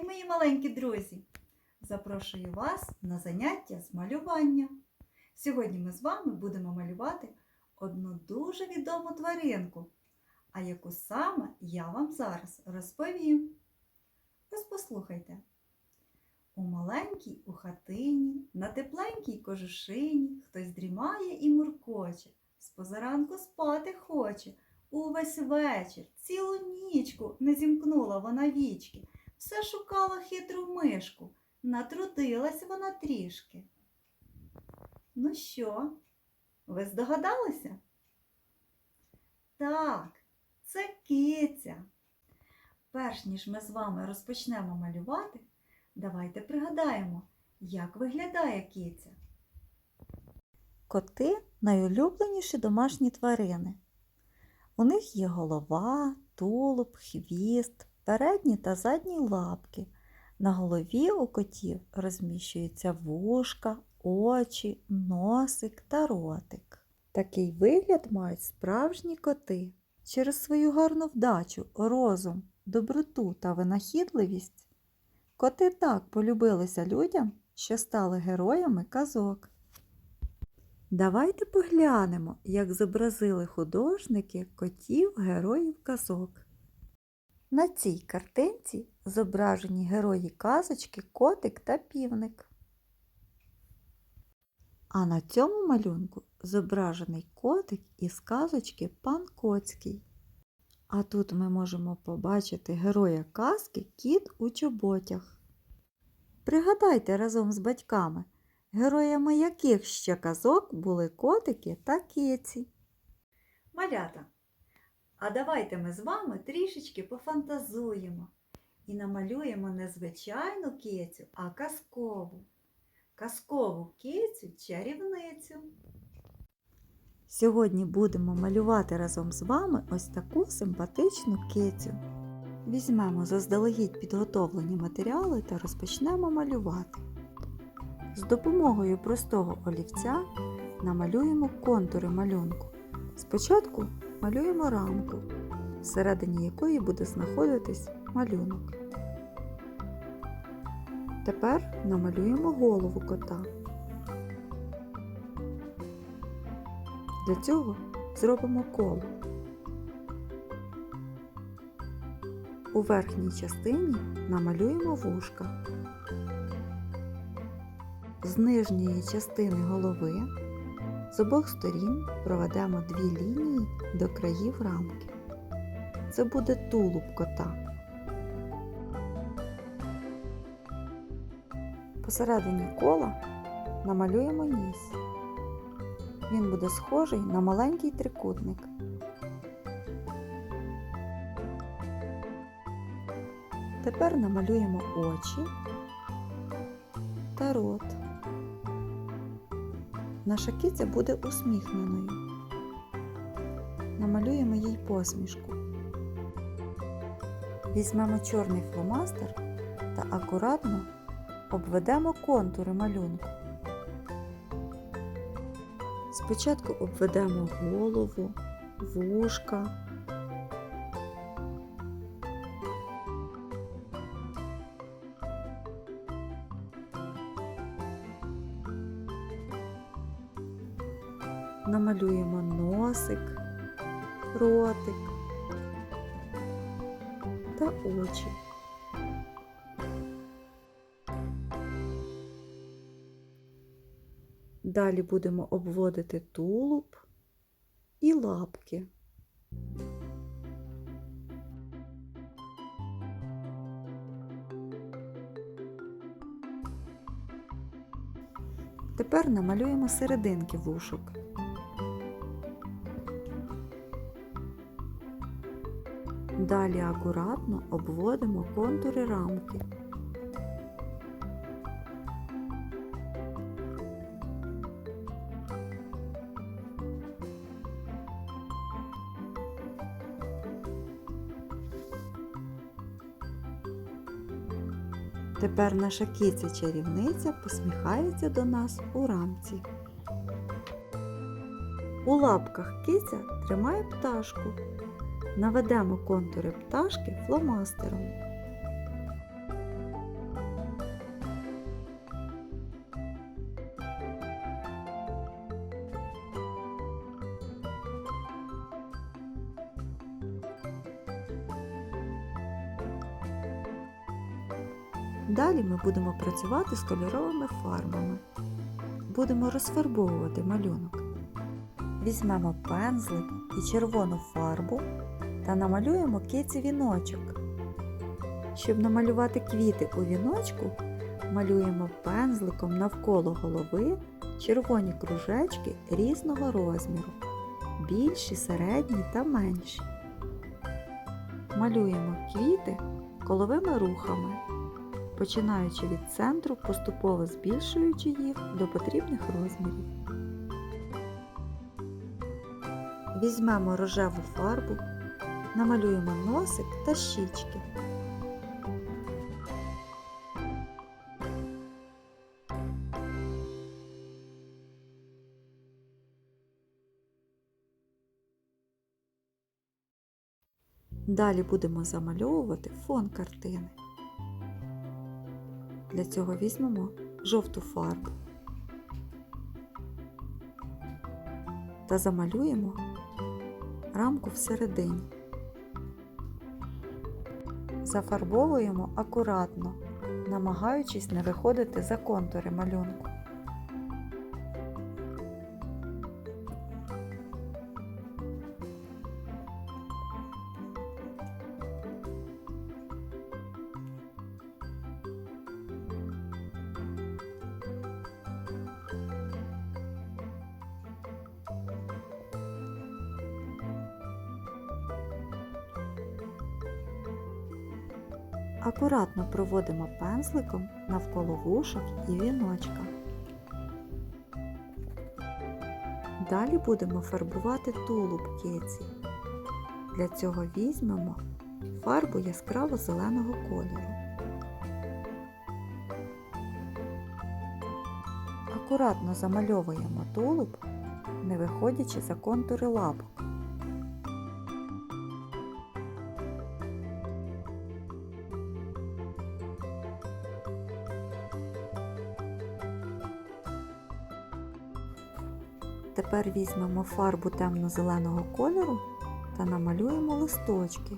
день, мої маленькі друзі! Запрошую вас на заняття з малювання. Сьогодні ми з вами будемо малювати одну дуже відому тваринку, а яку саме я вам зараз розповім. Ось послухайте. У маленькій у хатині, на тепленькій кожушині хтось дрімає і муркоче, з позаранку спати хоче. Увесь вечір, цілу нічку не зімкнула вона вічки, все шукала хитру мишку, натрудилась вона трішки. Ну що, ви здогадалися? Так, це киця. Перш ніж ми з вами розпочнемо малювати, давайте пригадаємо, як виглядає киця. Коти найулюбленіші домашні тварини. У них є голова, тулуб, хвіст, передні та задні лапки. На голові у котів розміщуються вушка, очі, носик та ротик. Такий вигляд мають справжні коти. Через свою гарну вдачу, розум, доброту та винахідливість коти так полюбилися людям, що стали героями казок. Давайте поглянемо, як зобразили художники котів героїв казок. На цій картинці зображені герої казочки котик та півник. А на цьому малюнку зображений котик із казочки Пан Коцький. А тут ми можемо побачити героя казки кіт у чоботях. Пригадайте разом з батьками, героями яких ще казок були котики та киці. Малята, а давайте ми з вами трішечки пофантазуємо і намалюємо не звичайну кицю, а казкову. Казкову кицю чарівницю. Сьогодні будемо малювати разом з вами ось таку симпатичну кицю. Візьмемо заздалегідь підготовлені матеріали та розпочнемо малювати. З допомогою простого олівця намалюємо контури малюнку. Спочатку малюємо рамку, всередині якої буде знаходитись малюнок. Тепер намалюємо голову кота. Для цього зробимо коло. У верхній частині намалюємо вушка. З нижньої частини голови з обох сторін проведемо дві лінії до країв рамки. Це буде тулуб кота. Посередині кола намалюємо ніс. Він буде схожий на маленький трикутник. Тепер намалюємо очі та рот. Наша киця буде усміхненою. Намалюємо їй посмішку. Візьмемо чорний фломастер та акуратно обведемо контури малюнку. Спочатку обведемо голову, вушка. Намалюємо носик, ротик та очі. Далі будемо обводити тулуб і лапки. Тепер намалюємо серединки вушок. Далі акуратно обводимо контури рамки. Тепер наша киця чарівниця посміхається до нас у рамці. У лапках киця тримає пташку наведемо контури пташки фломастером. Далі ми будемо працювати з кольоровими фарбами. Будемо розфарбовувати малюнок. Візьмемо пензлик і червону фарбу та намалюємо киці віночок. Щоб намалювати квіти у віночку, малюємо пензликом навколо голови червоні кружечки різного розміру, більші, середні та менші. Малюємо квіти коловими рухами, починаючи від центру, поступово збільшуючи їх до потрібних розмірів. Візьмемо рожеву фарбу, намалюємо носик та щічки. Далі будемо замальовувати фон картини. Для цього візьмемо жовту фарбу та замалюємо рамку всередині. Зафарбовуємо акуратно, намагаючись не виходити за контури малюнку. Акуратно проводимо пензликом навколо вушок і віночка. Далі будемо фарбувати тулуб киці. Для цього візьмемо фарбу яскраво зеленого кольору. Акуратно замальовуємо тулуб, не виходячи за контури лапок. Тепер візьмемо фарбу темно-зеленого кольору та намалюємо листочки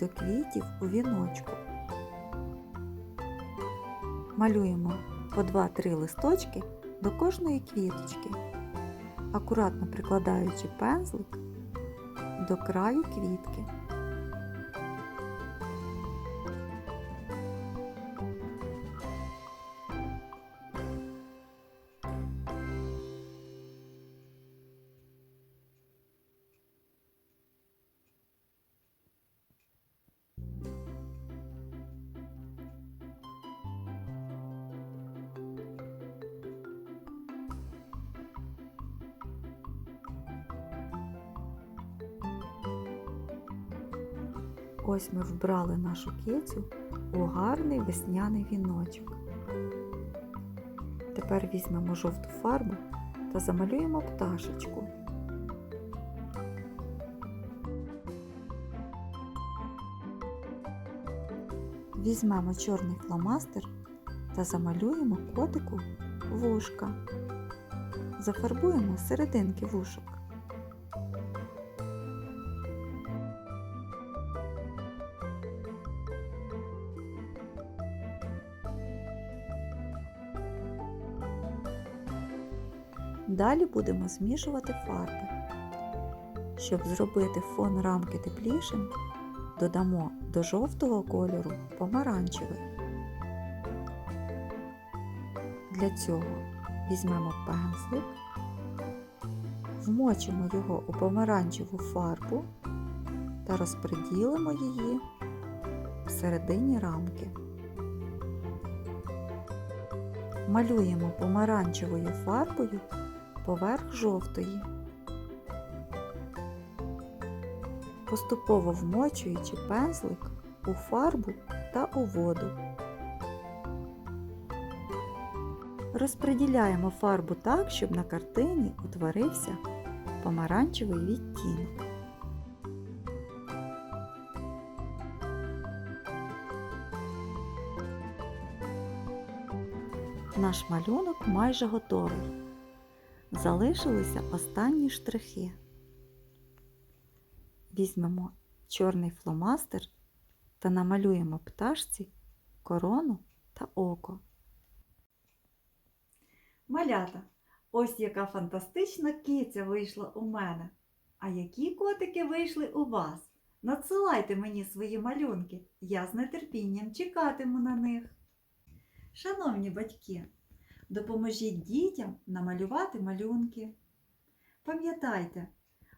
до квітів у віночку. Малюємо по 2-3 листочки до кожної квіточки, акуратно прикладаючи пензлик до краю квітки. Ось ми вбрали нашу кицю у гарний весняний віночок. Тепер візьмемо жовту фарбу та замалюємо пташечку. Візьмемо чорний фломастер та замалюємо котику вушка. Зафарбуємо серединки вушок. Далі будемо змішувати фарби. Щоб зробити фон рамки теплішим, додамо до жовтого кольору помаранчевий. Для цього візьмемо пензлик, вмочимо його у помаранчеву фарбу та розподілимо її всередині рамки. Малюємо помаранчевою фарбою поверх жовтої, поступово вмочуючи пензлик у фарбу та у воду. Розподіляємо фарбу так, щоб на картині утворився помаранчевий відтінок. Наш малюнок майже готовий. Залишилися останні штрихи. Візьмемо чорний фломастер та намалюємо пташці корону та око. Малята, ось яка фантастична киця вийшла у мене. А які котики вийшли у вас? Надсилайте мені свої малюнки, я з нетерпінням чекатиму на них. Шановні батьки, допоможіть дітям намалювати малюнки. Пам'ятайте,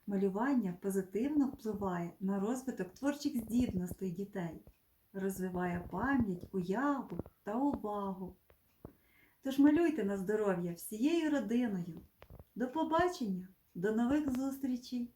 малювання позитивно впливає на розвиток творчих здібностей дітей, розвиває пам'ять, уяву та увагу. Тож малюйте на здоров'я всією родиною. До побачення, до нових зустрічей!